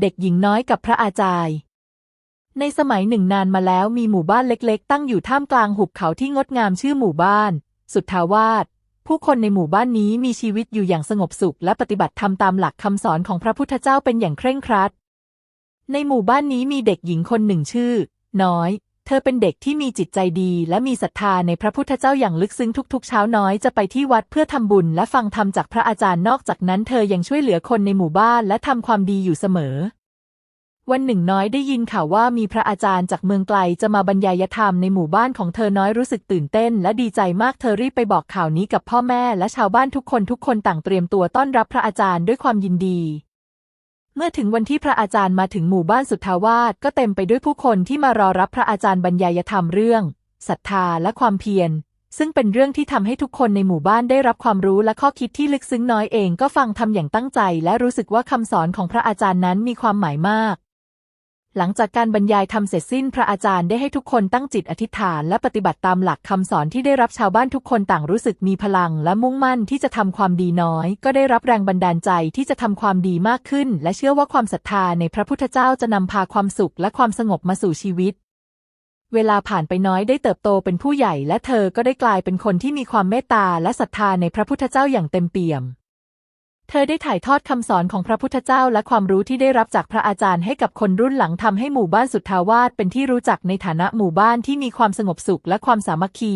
เด็กหญิงน้อยกับพระอาจารย์ ในสมัยหนึ่งนานมาแล้วมีหมู่บ้านเล็กๆ ตั้งอยู่ท่ามกลางหุบเขาที่งดงามชื่อหมู่บ้าน สุทธาวาสผู้คนในหมู่บ้านนี้มีชีวิตอยู่อย่างสงบสุข และปฏิบัติธรรมตามหลักคำสอนของพระพุทธเจ้าเป็นอย่างเคร่งครัด ในหมู่บ้านนี้มีเด็กหญิงคนหนึ่งชื่อ น้อย เธอเป็นเด็กที่มีจิตใจดีและมีศรัทธาในพระพุทธเจ้าอย่างลึกซึ้งทุกๆ เช้าน้อยจะไปที่วัดเพื่อทำบุญและฟังธรรมจากพระอาจารย์นอกจากนั้นเธอยังช่วยเหลือคนในหมู่บ้านและทำความดีอยู่เสมอ วันหนึ่งน้อยได้ยินข่าวว่ามีพระอาจารย์จากเมืองไกลจะมาบรรยายธรรมในหมู่บ้านของเธอน้อยรู้สึกตื่นเต้น และดีใจมากเธอรีบไปบอกข่าวนี้กับพ่อแม่และชาวบ้านทุกคนทุกคนต่างเตรียมตัวต้อนรับพระอาจารย์ด้วยความยินดี เมื่อถึงวันที่พระอาจารย์มาถึงหมู่บ้านสุทธาวาสก็เต็มไปด้วยผู้คนที่มารอรับพระอาจารย์บรรยายธรรมเรื่องศรัทธาและความเพียร ซึ่งเป็นเรื่องที่ทำให้ทุกคนในหมู่บ้านได้รับความรู้และข้อคิดที่ลึกซึ้งน้อยเองก็ฟังทำอย่างตั้งใจ และรู้สึกว่าคำสอนของพระอาจารย์นั้นมีความหมายมาก หลังจากการบรรยายทำเสร็จสิ้นพระอาจารย์ได้ให้ทุกคนตั้งจิตอธิษฐานและปฏิบัติตามหลักคำสอนที่ได้รับชาวบ้านทุกคนต่างรู้สึกมีพลังและมุ่งมั่นที่จะทำความดีน้อย ก็ได้รับแรงบันดาลใจที่จะทำความดีมากขึ้น และเชื่อว่าความศรัทธาในพระพุทธเจ้าจะนำพาความสุขและความสงบมาสู่ชีวิต เวลาผ่านไปน้อยได้เติบโตเป็นผู้ใหญ่ และเธอก็ได้กลายเป็นคนที่มีความเมตตาและศรัทธาในพระพุทธเจ้าอย่างเต็มเปี่ยม เธอได้ถ่ายทอดคำสอนของพระพุทธเจ้าและความรู้ที่ได้รับจากพระอาจารย์ให้กับคนรุ่นหลังทำให้หมู่บ้านสุทธาวาสเป็นที่รู้จักในฐานะหมู่บ้านที่มีความสงบสุขและความสามัคคี